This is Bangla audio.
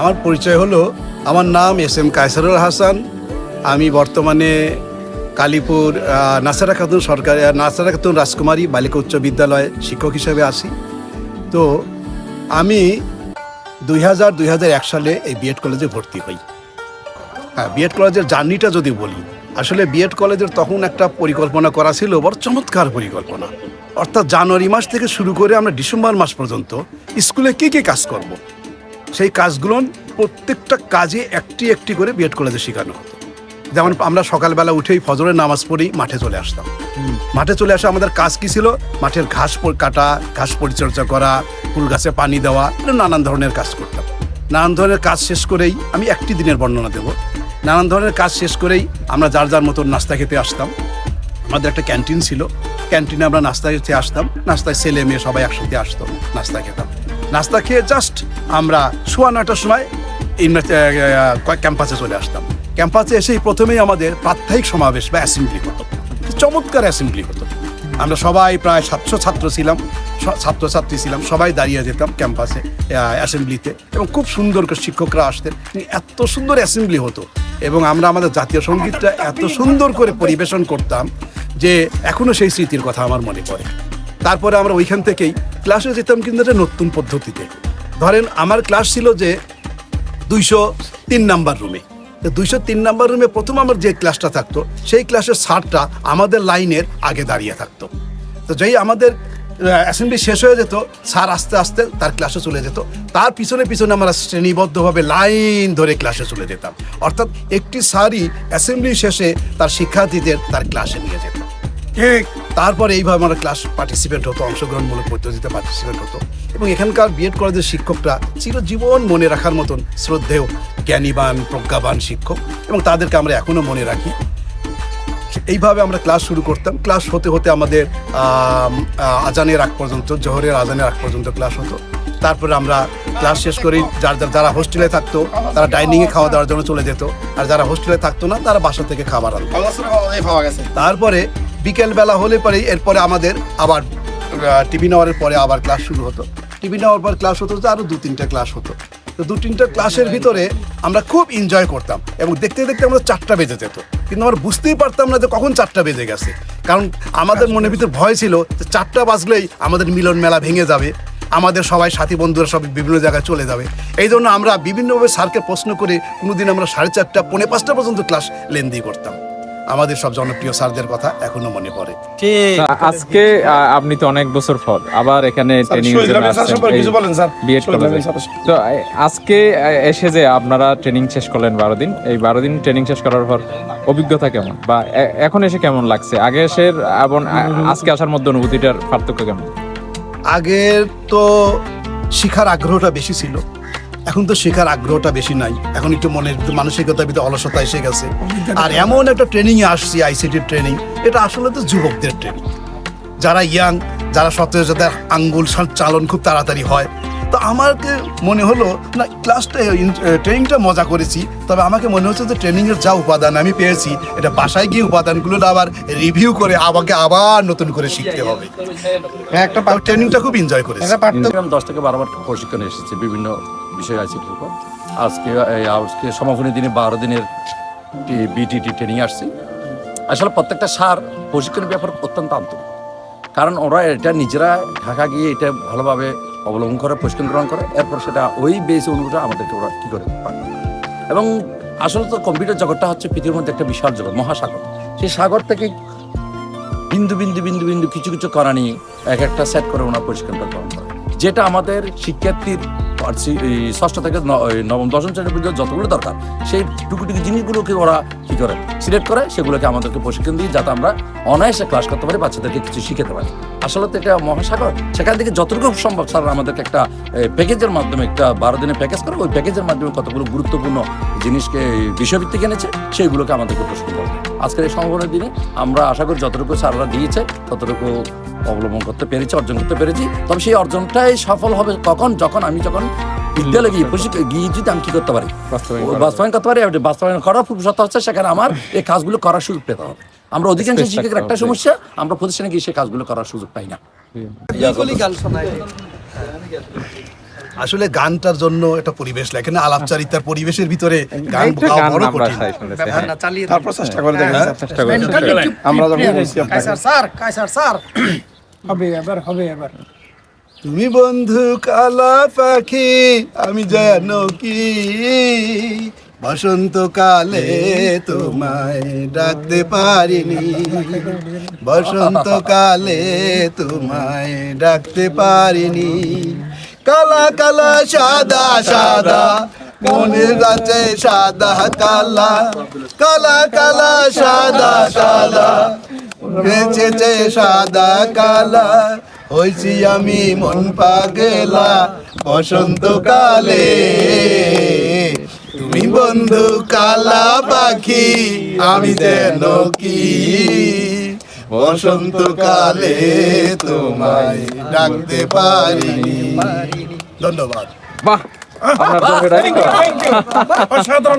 আমার পরিচয় হলো, আমার নাম এস এম কায়সারুল হাসান। আমি বর্তমানে কালীপুর নাসারা খাতুন সরকারি নাসারা খাতুন রাজকুমারী বালিকা উচ্চ বিদ্যালয়ে শিক্ষক হিসেবে আসি তো আমি দুই হাজার দুই হাজার এক সালে এই বিএড কলেজে ভর্তি হই। হ্যাঁ বিএড কলেজের জার্নিটা যদি বলি, আসলে বিএড কলেজের তখন একটা পরিকল্পনা করা ছিল, বড় চমৎকার পরিকল্পনা। অর্থাৎ জানুয়ারি মাস থেকে শুরু করে আমরা ডিসেম্বর মাস পর্যন্ত স্কুলে কী কী কাজ করব। সেই কাজগুলো প্রত্যেকটা কাজে একটি একটি করে বিএড কলেজে শেখানো হতো। যেমন আমরা সকালবেলা উঠেই ফজরের নামাজ পড়েই মাঠে চলে আসতাম। মাঠে চলে আসা আমাদের কাজ কি ছিল? মাঠের ঘাস কাটা ঘাস পরিচর্যা করা ফুল গাছে পানি দেওয়া এরকম নানান ধরনের কাজ করতাম। নানান ধরনের কাজ শেষ করেই আমি একটি দিনের বর্ণনা দেব। নানান ধরনের কাজ শেষ করেই আমরা যার যার মতন নাস্তা খেতে আসতাম। আমাদের একটা ক্যান্টিন ছিল। ক্যান্টিনে আমরা নাস্তা খেতে আসতাম। নাস্তায় ছেলে মেয়ে সবাই একসাথে আসতো নাস্তা খেতাম। নাস্তা খেয়ে জাস্ট আমরা সোয়া নয়টার সময় ক্যাম্পাসে চলে আসতাম। ক্যাম্পাসে এসেই প্রথমেই আমাদের প্রাত্যহিক সমাবেশ বা অ্যাসেম্বলি হতো। চমৎকার অ্যাসেম্বলি হতো। আমরা সবাই প্রায় সাতশো ছাত্র ছিলাম ছাত্রছাত্রী ছিলাম, সবাই দাঁড়িয়ে যেতাম ক্যাম্পাসে অ্যাসেম্বলিতে এবং খুব সুন্দর করে শিক্ষকরা আসতেন। এত সুন্দর অ্যাসেম্বলি হতো এবং আমরা আমাদের জাতীয় সঙ্গীতটা এত সুন্দর করে পরিবেশন করতাম যে এখনও সেই স্মৃতির কথা আমার মনে পড়ে। তারপরে আমরা ওইখান থেকেই ক্লাসে যেতাম কিন্তু একটা নতুন পদ্ধতিতে। ধরেন আমার ক্লাস ছিল যে দুইশো তিন নাম্বার রুমে দুইশো তিন নাম্বার রুমে প্রথম আমার যে ক্লাসটা থাকতো, সেই ক্লাসের সারটা আমাদের লাইনের আগে দাঁড়িয়ে থাকতো। তো যেই আমাদের অ্যাসেম্বলি শেষ হয়ে যেত, স্যার আস্তে আস্তে তার ক্লাসে চলে যেত। তার পিছনে পিছনে আমরা শ্রেণীবদ্ধভাবে লাইন ধরে ক্লাসে চলে যেতাম। অর্থাৎ একটি স্যারই অ্যাসেম্বলি শেষে তার শিক্ষার্থীদের তার ক্লাসে নিয়ে যেত। ঠিক। তারপরে এইভাবে আমরা ক্লাস পার্টিসিপেট হতো অংশগ্রহণমূলক পদ্ধতিতে পার্টিসিপেট হতো। এবং এখানকার বিএড কলেজের শিক্ষকরা চিরজীবন মনে রাখার মতন শ্রদ্ধেয় জ্ঞানীবান প্রজ্ঞাবান শিক্ষক এবং তাদেরকে আমরা এখনও মনে রাখি। এইভাবে আমরা ক্লাস শুরু করতাম। ক্লাস হতে হতে আমাদের আজানের আগ পর্যন্ত জোহরের আজানের আগ পর্যন্ত ক্লাস হতো। তারপরে আমরা ক্লাস শেষ করি যার যার- যারা হোস্টেলে থাকতো তারা ডাইনিংয়ে খাওয়া দাওয়ার জন্য চলে যেত। আর যারা হোস্টেলে থাকতো না তারা বাসা থেকে খাবার আনতো। তারপরে বিকেল বেলা হলে পরে এরপরে আমাদের আবার টিভি নেওয়ার পরে আবার ক্লাস শুরু হতো। টিভি নেওয়ার পর ক্লাস হতো আরও দু তিনটা ক্লাস হতো। তো দু তিনটা ক্লাসের ভিতরে আমরা খুব এনজয় করতাম এবং দেখতে দেখতে আমরা চারটা বেজে যেত। কিন্তু আমরা বুঝতেই পারতাম না যে কখন চারটা বেজে গেছে। কারণ আমাদের মনের ভিতরে ভয় ছিল যে চারটা বাজলেই আমাদের মিলন মেলা ভেঙে যাবে। আমাদের সবাই সাথী বন্ধুরা সব বিভিন্ন জায়গায় চলে যাবে। এই জন্য আমরা বিভিন্নভাবে স্যারকে প্রশ্ন করে কোনোদিন আমরা সাড়ে চারটা পৌনে পাঁচটা পর্যন্ত ক্লাস লেন্দি করতাম। আমাদের সব জনপ্রিয় স্যারদের কথা এখনও মনে পড়ে। আজকে আহ, আপনি তো অনেক বছর পর আবার এখানে ট্রেনিং শহীদ রাবেয়া স্যার সম্পর্কে কিছু বলেন, স্যার। বিএড কলেজে। তো আজকে এসে যে আপনারা ট্রেনিং শেষ করলেন বারো দিন এই বারো দিন ট্রেনিং শেষ করার পর অভিজ্ঞতা কেমন? বা এখন এসে কেমন লাগছে? আগে এসে এবং আজকে আসার মধ্যে অনুভূতিটার পার্থক্য কেমন? আগের তো শিখার আগ্রহটা বেশি ছিল। এখন তো শেখার আগ্রহটা বেশি নাই। এখন একটু মনের মানসিকতার ভিতরে অলসতা এসে গেছে। আর এমন একটা ট্রেনিং আসছি আইসিটির ট্রেনিং এটা আসলে তো যুবকদের ট্রেনিং যারা ইয়াং যারা সতেরো আঙ্গুল চালন খুব তাড়াতাড়ি হয় তো আমাকে মনে হলো না ক্লাসটা ট্রেনিংটা মজা করেছি। তবে আমাকে মনে হচ্ছে যে ট্রেনিংয়ের যা উপাদান আমি পেয়েছি এটা বাসায় গিয়ে উপাদানগুলো আবার রিভিউ করে আমাকে আবার নতুন করে শিখতে হবে। হ্যাঁ, একটা ট্রেনিংটা খুব এনজয় করেছি। পার্থক্য দশ থেকে বারোবার প্রশিক্ষণ এসেছি বিভিন্ন বিষয় আছে আজকে আজকে সমাপনী দিনে বারো দিনের বিটিটি ট্রেনিং আসছি। আসলে প্রত্যেকটা সার প্রশিক্ষণের ব্যাপার অত্যন্ত আন্তরিক। কারণ ওরা এটা নিজেরা ঢাকা গিয়ে এটা ভালোভাবে অবলম্বন করে প্রশিক্ষণ গ্রহণ করে। এরপর সেটা ওই বেস অনুযায়ী আমাদেরকে ওরা কী করে পারে এবং আসলে তো কম্পিউটার জগৎটা হচ্ছে পৃথিবীর মধ্যে একটা বিশাল জগৎ, মহাসাগর। সেই সাগর থেকে বিন্দু বিন্দু বিন্দু বিন্দু কিছু কিছু করা নিয়ে এক একটা সেট করে ওনার প্রশিক্ষণটা গ্রহণ করে। যেটা আমাদের শিক্ষার্থীর ষষ্ঠ থেকে নবম, দশম শ্রেণি পর্যন্ত যতগুলো দরকার, সেই টুকু টুকু জিনিসগুলোকে ওরা কি করে? সিলেক্ট করে, সেগুলোকে আমাদেরকে প্রশিক্ষণ দিয়ে যাতে আমরা অনায়াসে ক্লাস করতে পারি, বাচ্চাদেরকে কিছু শিখাতে পারি। আসলে তো এটা মহাসাগর, সেখান থেকে যতটুকু সম্ভব স্যার আমাদেরকে একটা প্যাকেজের মাধ্যমে একটা বারো দিনের প্যাকেজ করে, ওই প্যাকেজের মাধ্যমে কতগুলো গুরুত্বপূর্ণ জিনিসকে, বিষয়ভিত্তিক এনেছে, সেইগুলোকে আমাদেরকে প্রশ্ন করবে আজকের এই সমাপনের দিনে আমরা আশা করি যতটুকু স্যাররা দিয়েছে, ততটুকু অবলম্বন করতে পেরেছি অর্জন করতে পেরেছি। তবে সেই অর্জনটাই সফল হবে তখন যখন আমি যখন বিদ্যালয়ে গিয়ে প্রশিক্ষণ গিয়ে যদি আমি কী করতে পারি? বাস্তবায়ন করতে পারি বাস্তবায়ন করার সত্য হচ্ছে সেখানে আমার এই কাজগুলো করার সুযোগ পেতে হবে। আমরা অধিকাংশ শিক্ষকের একটা সমস্যা আমরা প্রতিষ্ঠানে গিয়ে সেই কাজগুলো করার সুযোগ পাই না। আসলে গানটার জন্য একটা পরিবেশ লাগে এখানে আলাপচারিতার পরিবেশের ভিতরে গান গাওয়া বড় কঠিন। শুনেছি হ্যাঁ, তারপর চেষ্টা করে দেখেন। চেষ্টা করি চেষ্টা করি। আমরা যখন বলছি কাইসার স্যার কাইসার স্যার। হবে এবার হবে এবার। তুমি বন্ধু কালা পাখি আমি যেন কি? বসন্তকালে তোমায় ডাকতে পারিনি। বসন্তকালে তোমায় ডাকতে পারিনি। কালা কালা, সাদা সাদা। মনের আছে সাদা, কালা। কালা কালা, সাদা কালা বেঁচেছে সাদা, কালা। হয়েছি আমি মন পাগেলা বসন্তকালে। তুমি বন্ধু কালা পাখি, আমি যেন কি? বসন্তকালে তোমায় ডাকতে পারি ধন্যবাদ। বাহ আপনার অসাধারণ